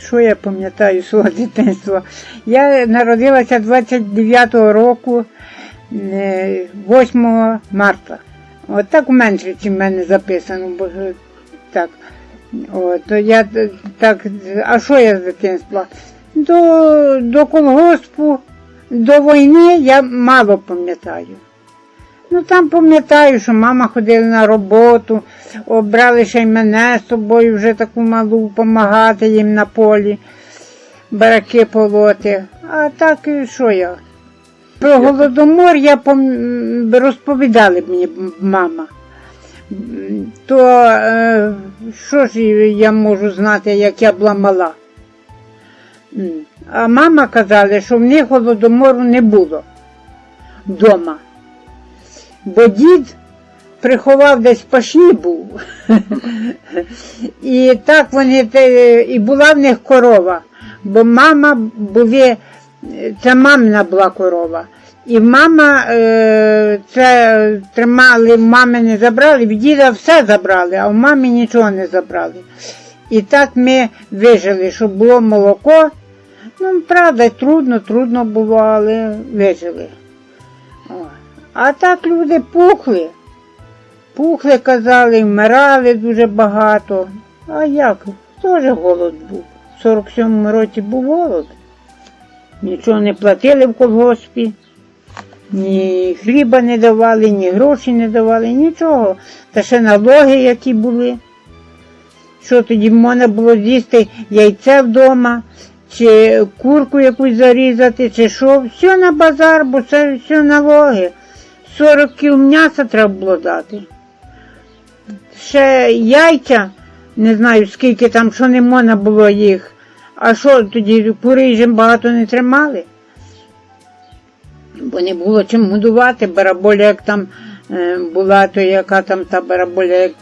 Що я пам'ятаю свого дитинства? Я народилася 29-го року, е, 8 марта. От так у меншиці в мене записано, бо так. От, я так, а що я з дитинства? До, до колгоспу, до війни я мало пам'ятаю. Ну там пам'ятаю, що мама ходила на роботу, обрали ще й мене з собою вже таку малу, допомагати їм на полі, бараки полоти. А так і що я? Про голодомор я пам... розповідали мені мама. То е, що ж я можу знати, як я була мала? А мама казала, що в них голодомору не було вдома. Бо дід приховав десь пашні був. І так вони і була в них корова. Бо мама були, це мамина була корова. І мама е, це тримали, мами не забрали, в діда все забрали, а в мамі нічого не забрали. І так ми вижили, щоб було молоко. Ну, правда, трудно, трудно було, але вижили. О. А так люди пухли. Пухли, казали, вмирали дуже багато. А як? Теж голод був. В 47-му році був голод. Нічого не платили в колгоспі, ні хліба не давали, ні гроші не давали, нічого. Та ще налоги, які були. Що тоді можна було з'їсти яйце вдома, чи курку якусь зарізати, чи що. Все на базар, бо це все налоги. 40 кіл м'яса треба було дати. Ще яйця, не знаю скільки там, що не можна було їх. А що тоді кури ж багато не тримали? Бо не було чим годувати. Бараболя, як там е, була, то яка там та бараболя, як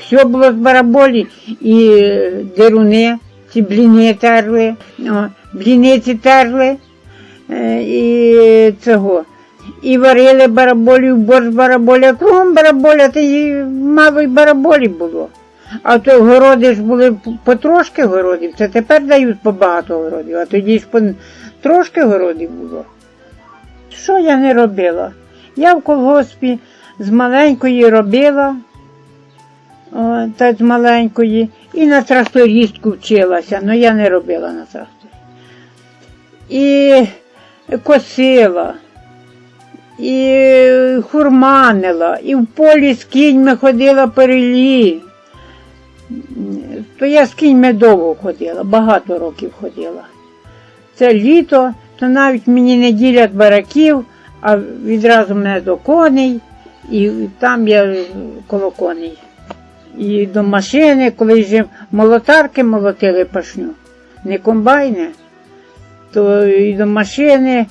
все було з бараболі, і е, деруни, ці бліни терли, бліниці терли, е, і цього. І варили бараболі, борщ бараболя, кругом бараболя, та й мало й бараболі було. А то городи ж були потрошки городів, це тепер дають побагато городів, а тоді ж трошки городів було. Що я не робила? Я в колгоспі з маленької робила, о, та з маленької, і на трактористку вчилася, але я не робила на тракторі. І косила, і хурманила, і в полі з кіньми ходила перелі. То я з кіньми довго ходила, багато років ходила. Це літо, то навіть мені не ділять бараків, а відразу мене до коней, і там я коло коней. І до машини, коли вже молотарки молотили пашню, не комбайни, то і до машини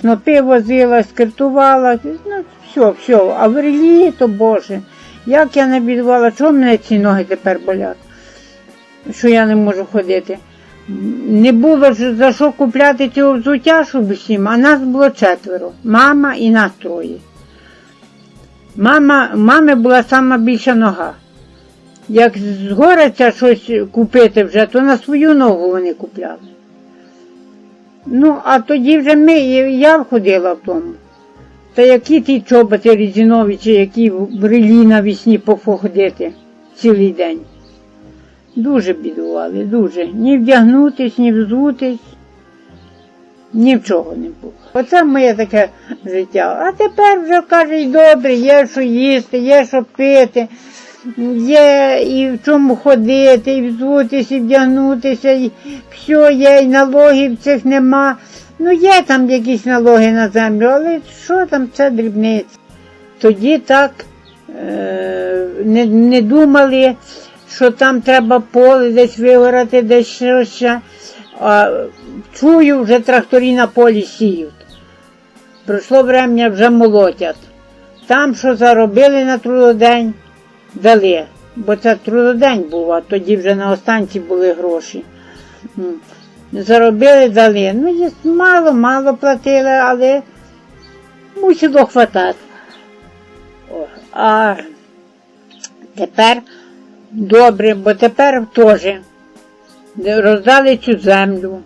снопи возила, скиртувала, ну, все, все. А в релі, то Боже, як я не бідувала, чого мене ці ноги тепер болять, що я не можу ходити. Не було ж за що купляти цього взуття, щоб усім, а нас було четверо. Мама і нас троє. Мама, мами була сама більша нога. Як згориться щось купити вже, то на свою ногу вони купляли. Ну, а тоді вже ми, я ходила в тому. Та які ті чоботи різинові, чи які в релі навісні походити цілий день. Дуже бідували, дуже. Ні вдягнутись, ні взутись, ні в чого не було. Оце моє таке життя. А тепер вже каже, й добре, є що їсти, є що пити, є і в чому ходити, і взутись, і вдягнутися, і все є, і налогів цих нема. Ну, є там якісь налоги на землю, але що там це дрібниці. Тоді так е, не, не думали, що там треба поле десь вигорати, десь щось. А, чую, вже тракторі на полі сіють. Пройшло врем'я, вже молотять. Там, що заробили на трудодень, дали. Бо це трудодень був, а тоді вже на останці були гроші. Заробили, дали. Ну, мало, мало платили, але мусило хватати. А тепер добре, бо тепер теж роздали цю землю.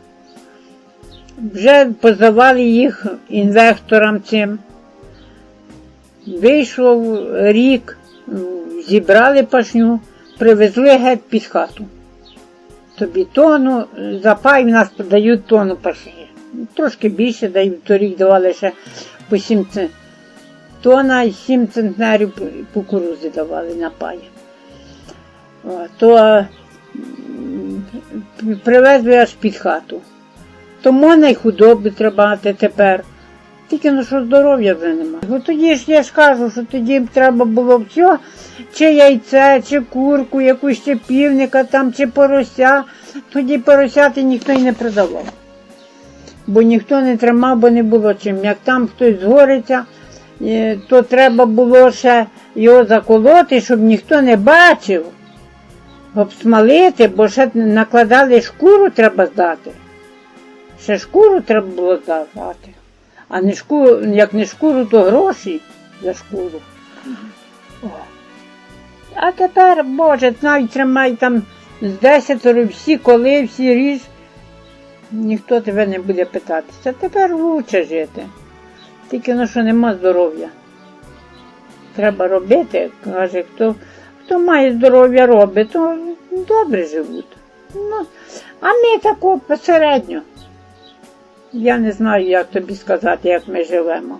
Вже позивали їх інвесторам цим. Вийшов рік, зібрали пашню, привезли геть під хату. Тобі тону, за пай в нас подають тону пашні. Трошки більше дають, торік давали ще по 7 цен- тона і 7 центнерів кукурузи давали на паї. О, То привезли аж під хату. То можна й худоби треба тепер. Тільки ну що здоров'я вже нема. Бо тоді ж я ж кажу, що тоді б треба було все, чи яйце, чи курку, якусь чи півника там, чи порося. Тоді поросяти ніхто й не продавав. Бо ніхто не тримав, бо не було чим. Як там хтось згориться, е, то треба було ще його заколоти, щоб ніхто не бачив, обсмалити, бо ще накладали шкуру треба здати. Ще шкуру треба було здати. А не шкуру, як не шкуру, то гроші за шкуру. А тепер, Боже, навіть тримай там з десятеро, всі коли, всі ріж. Ніхто тебе не буде питатися. Тепер лучше жити. Тільки ну, що нема здоров'я. Треба робити, каже, хто, хто має здоров'я робить, то добре живуть. Ну, а ми тако посередньо. Я не знаю, як тобі сказати, як ми живемо.